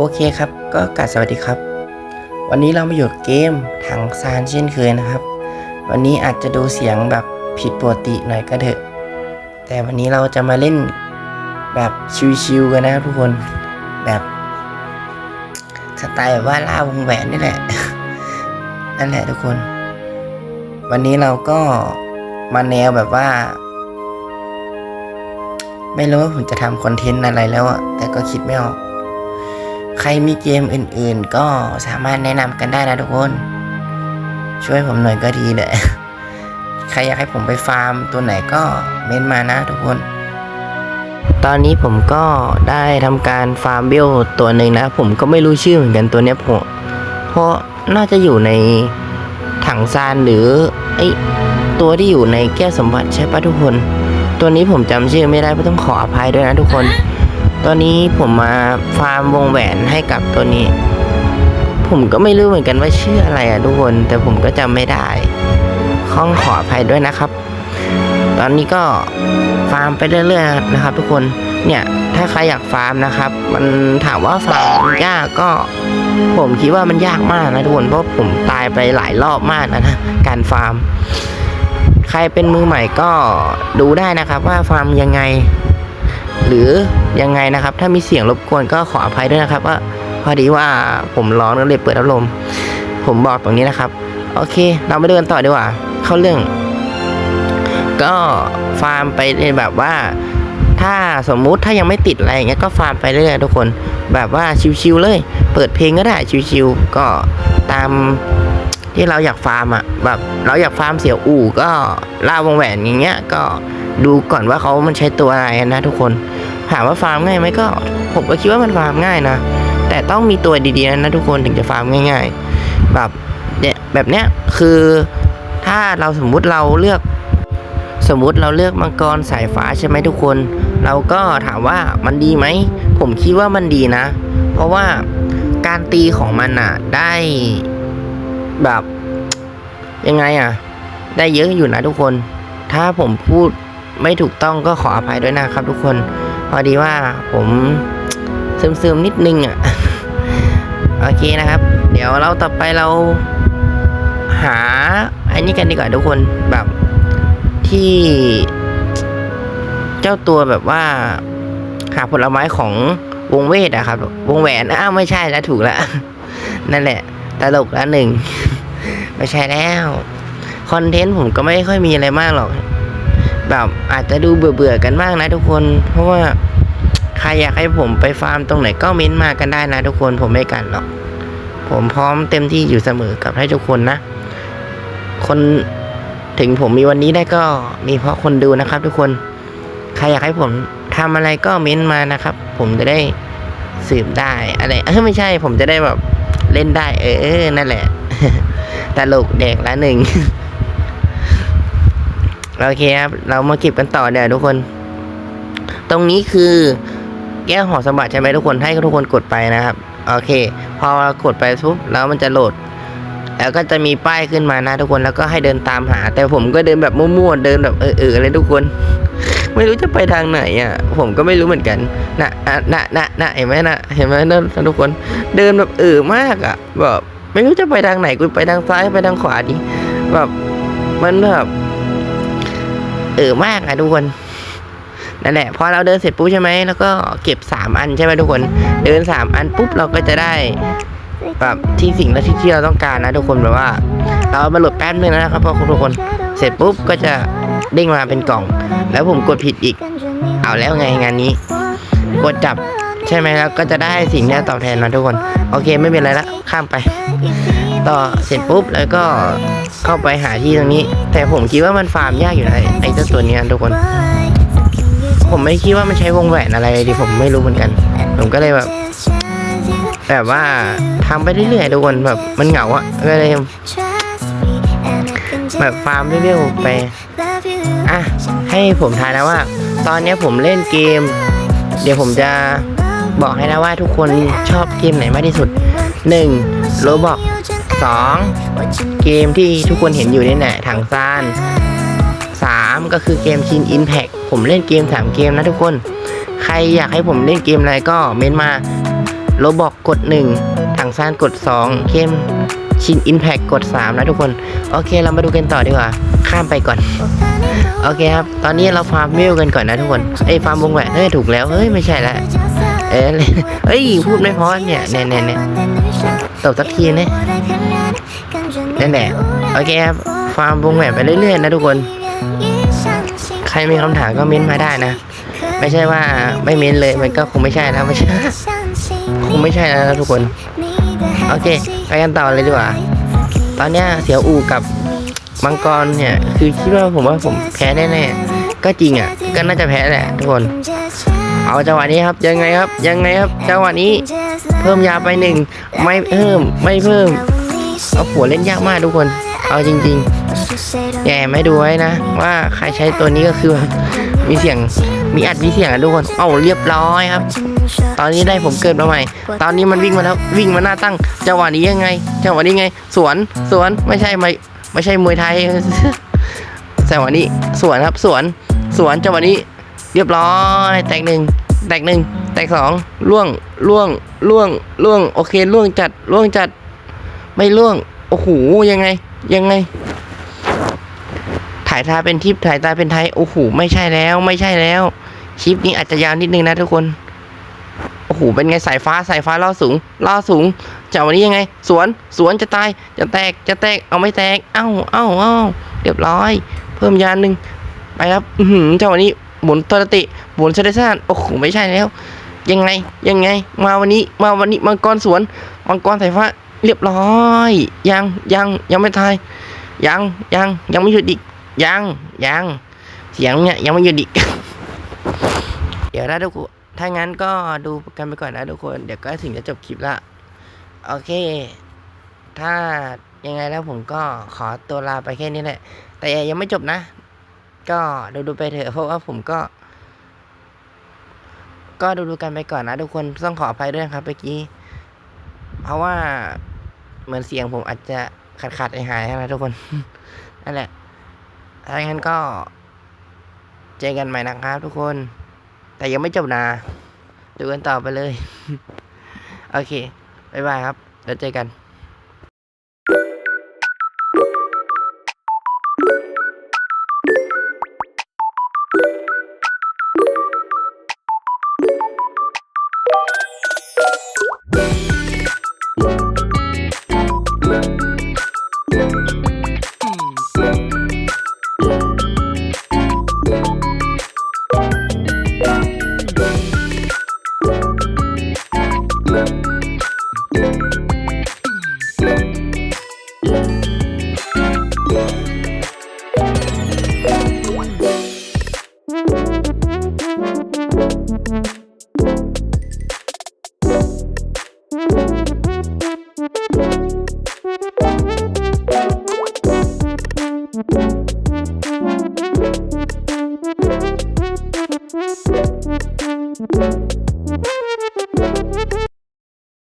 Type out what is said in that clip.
โอเคครับ ก็กาสวัสดีครับ วันนี้เรามาอยู่เกมถังซานเช่นเคยนะครับ วันนี้อาจจะดูเสียงแบบผิดปกติหน่อยก็เถอะ แต่วันนี้เราจะมาเล่นแบบชิวๆกันนะครับทุกคนแบบสไตล์แบบว่าล่าวงแหวนนี่แหละ นั่นแหละทุกคน วันนี้เราก็มาแนวแบบว่า ไม่รู้ว่าผมจะทำคอนเทนต์อะไรแล้วอะแต่ก็คิดไม่ออก ใครมีเกมอื่นๆ ก็สามารถแนะนำกันได้นะทุกคน ช่วยผมหน่อยก็ดีแหละใครอยากให้ผมไปฟาร์มตัวไหนก็เม้นมานะทุกคน ตอนนี้ผมก็ได้ทำการฟาร์มเบลตัวหนึ่งนะ ผมก็ไม่รู้ชื่อเหมือนกันตัวเนี้ยผมเพราะน่าจะอยู่ในถังซานหรือไอตัวที่อยู่ในแก้วสมบัติใช่ปะทุกคน ตัวนี้ผมจำชื่อไม่ได้ก็ต้องขออภัยด้วยนะทุกคน ตอนนี้ผมมาฟาร์มวงแหวนให้กับตัวนี้ ผมก็ไม่รู้เหมือนกันว่าชื่ออะไรอะทุกคน แต่ผมก็จำไม่ได้ข้องขออภัยด้วยนะครับ ตอนนี้ก็ฟาร์มไปเรื่อยๆนะครับ ทุกคนเนี่ยถ้าใครอยากฟาร์มนะครับ มันถามว่าฟาร์มยากก็ ผมคิดว่ามันยากมากนะทุกคนเพราะผมตายไปหลายรอบมากนะนะการฟาร์ม ใครเป็นมือใหม่ก็ดูได้นะครับ ว่าฟาร์มยังไง หรือยังไงนะครับ ถ้ามีเสียงรบกวนก็ขออภัยด้วยนะครับ ว่าพอดีว่าผมร้อนก็เลยเปิดพัดลม ผมบอกตรงนี้นะครับ โอเค เรามาเดินต่อดีกว่า เข้าเรื่อง ก็ฟาร์มไปแบบว่า ถ้าสมมุติถ้ายังไม่ติดอะไรอย่างเงี้ยก็ฟาร์มไปเรื่อยๆทุกคน แบบว่าชิวๆเลย เปิดเพลงก็ได้ชิวๆก็ตามที่เราอยากฟาร์มอะแบบเราอยากฟาร์มเสียวอู่ก็ล่าวงแหวนอย่างเงี้ยก็ ดูก่อนว่าเขามันใช้ตัวอะไรนะทุกคนถามว่าฟาร์มง่ายไหมก็ ผมก็คิดว่ามันฟาร์มง่ายนะ แต่ต้องมีตัวดีๆนะทุกคนถึงจะฟาร์มง่าย ๆ แบบเนี่ยแบบเนี้ยคือถ้าเราสมมุติเราเลือกสมมุติเราเลือกมังกรสายฟ้าใช่ไหมทุกคน เราก็ถามว่ามันดีไหม ผมคิดว่ามันดีนะ เพราะว่าการตีของมันอะได้แบบยังไงอะได้เยอะอยู่นะทุกคน ถ้าผมพูด ไม่ถูกต้องก็ขออภัยด้วยนะครับทุกคน พอดีว่าผมซึมๆนิดนึงอะ โอเคนะครับ เดี๋ยวเราต่อไปเราหาอันนี้กันดีกว่าทุกคนแบบที่เจ้าตัวแบบว่า หาผลไม้ของวงเวทอะครับ วงแหวนอ้าวไม่ใช่แล้วถูกแล้ว นั่นแหละตลกแล้วหนึ่ง ไม่ใช่แล้ว คอนเทนต์ผมก็ไม่ค่อยมีอะไรมากหรอก แบบอาจจะดูเบื่อๆกันบ้างนะทุกคน เพราะว่าใครอยากให้ผมไปฟาร์มตรงไหนก็เม้นต์มากันได้นะทุกคนผมไม่กันหรอก ผมพร้อมเต็มที่อยู่เสมอกับให้ทุกคนนะ คนถึงผมมีวันนี้ได้ก็มีเพราะคนดูนะครับทุกคน ใครอยากให้ผมทำอะไรก็เม้นต์มานะครับ ผมจะได้สืบได้อะไรเออไม่ใช่ ผมจะได้แบบเล่นได้ เออนั่นแหละตลกเด็กละหนึ่ง โอเคครับ เรามาเก็บกันต่อเนี่ยทุกคน ตรงนี้คือแก้วหอสมบัติใช่ไหมทุกคนให้ทุกคนกดไปนะครับ โอเค พอเรากดไปปุ๊บแล้วมันจะโหลด แล้วก็จะมีป้ายขึ้นมานะทุกคนแล้วก็ให้เดินตามหา แต่ผมก็เดินแบบมั่วๆเดินแบบเออๆเลยทุกคน ไม่รู้จะไปทางไหนอะ ผมก็ไม่รู้เหมือนกันน่ะน่ะน่ะน่ะเห็นไหมน่ะเห็นไหมนั่นทุกคนเดินแบบเออมากอะแบบไม่รู้จะไปทางไหนกูไปทางซ้ายไปทางขวาดิแบบมันแบบ เออมากอะทุกคนนั่นแหละพอเราเดินเสร็จปุ๊บใช่ไหมแล้วก็เก็บสามอันใช่ไหมทุกคน เดินสามอันปุ๊บเราก็จะได้แบบที่สิ่งและที่ที่เราต้องการนะทุกคนแบบว่า เรามาหลดแป๊บนึงนะครับพอทุกคนเสร็จปุ๊บก็จะเด้งมาเป็นกล่อง แล้วผมกดผิดอีก เอาแล้วไงงานนี้ กดจับใช่ไหมแล้วก็จะได้สิ่งนี้ตอบแทนนะทุกคน โอเคไม่เป็นไรละข้ามไป ต่อเสร็จปุ๊บแล้วก็เข้าไปหาที่ตรงนี้ แต่ผมคิดว่ามันฟาร์มยากอยู่นะไอ้เจ้าตัวนี้ทุกคน ผมไม่คิดว่ามันใช้วงแหวนอะไรดิผมไม่รู้เหมือนกัน ผมก็เลยแบบแบบว่าทำไปเรื่อยๆทุกคนแบบมันเหงาอะก็เลยแบบฟาร์มเรื่อยๆไปอะให้ผมทายนะว่า ตอนเนี้ยผมเล่นเกม เดี๋ยวผมจะบอกให้นะว่าทุกคนชอบเกมไหนมากที่สุด 1. โรบอก 2. เกมที่ทุกคนเห็นอยู่นี่แหละถังซาน 3. ก็คือเกมชินอินแพคผมเล่นเกม 3 เกมนะทุกคน ใครอยากให้ผมเล่นเกมอะไรก็เม้นมาโลบอกกด 1 ถังซานกด 2เข้มชินอินแพกกด 3 นะทุกคน โอเคเรามาดูกันต่อดีกว่า ข้ามไปก่อน โอเคครับ ตอนนี้เราฟาร์มเมลกันก่อนนะทุกคน เอ้ยฟาร์มวงแหวนเฮ้ย ถูกแล้ว เฮ้ย ไม่ใช่ละ เอ้ยเฮ้ยพูดไม่พอเนี่ยเนี่ยเนี่ยเนี่ยตบสักทีเนี่ยนั่นแหละโอเคครับฟาร์มวงแหวนไปเรื่อยๆนะทุกคน ใครมีคำถามก็เม้นมาได้นะ ไม่ใช่ว่าไม่เม้นเลยมันก็คงไม่ใช่นะไม่ใช่คงไม่ใช่แล้วนะทุกคน โอเค ไปกันต่อเลยดีกว่า ตอนเนี้ยเสียวอูกับมังกรเนี่ย คือคิดว่าผมว่าผมแพ้แน่ๆก็จริงอะ ก็น่าจะแพ้แหละทุกคน เอาจังหวะนี้ครับยังไงครับยังไงครับจังหวะนี้ เพิ่มยาไปหนึ่งไม่เพิ่มไม่เพิ่มเอาหัวเล่นยากมากทุกคน เอาจริงๆแกไม่ดูไว้นะว่าใครใช้ตัวนี้ก็คือมีเสียงมีอัดมีเสียงอะทุกคนเอาเรียบร้อยครับ ตอนนี้ได้ผมเกิดมาใหม่ ตอนนี้มันวิ่งมาแล้ววิ่งมาหน้าตั้งจังหวะนี้ยังไงจังหวะนี้ไง สวนสวนไม่ใช่ไม่ไม่ใช่มวยไทยจังหวะนี้สวนครับสวนสวนจังหวะนี้ เรียบร้อย แตกหนึ่งแตกหนึ่งแตกสองล่วงล่วงล่วงล่วงโอเคล่วงจัดล่วงจัด ไม่ล่วงโอ้โหยังไง ยังไง ถ่ายตาเป็นทิปถ่ายตาเป็นไทยโอ้โหไม่ใช่แล้วไม่ใช่แล้วคลิปนี้อาจจะยาวนิดนึงนะทุกคนโอ้โหเป็นไงสายฟ้าสายฟ้าล่อสูงล่อสูงจากวันนี้ยังไง สวนสวนจะตายจะแตกจะแตกเอาไม่แตกเอ้าเอ้าเอ้าเรียบร้อย เพิ่มยานหนึ่งไปครับ อือหือจังหวะนี้ หมุนตัวติ หมุนเซเลซ่านโอ้โหไม่ใช่แล้ว ยังไง ยังไง มาวันนี้ มาวันนี้มังกรสวน มังกรสายฟ้า เรียบร้อย ยัง ยัง ยังไม่ตาย ยัง ยัง ยังไม่หยุดอีก ยัง ยัง เสียงเนี่ยยังไม่หยุดอีก เดี๋ยวนะทุกคน ถ้างั้นก็ดูกันไปก่อนนะทุกคน เดี๋ยวก็ถึงจะจบคลิปละ โอเค ถ้ายังไงแล้วผมก็ขอตัวลาไปแค่นี้แหละ แต่ยังไม่จบนะ ก็ดูดูไปเถอะเพราะว่าผมก็ ก็ดูดูกันไปก่อนนะทุกคนต้องขออภัยด้วยครับเมื่อกี้ เพราะว่าเหมือนเสียงผมอาจจะขาดขาดหายๆนะทุกคน นั่นแหละถ้างั้นก็เจอกันใหม่นะครับทุกคน แต่ยังไม่จบนะดูกันต่อไปเลย โอเค บ๊ายบายครับ แล้วเจอกัน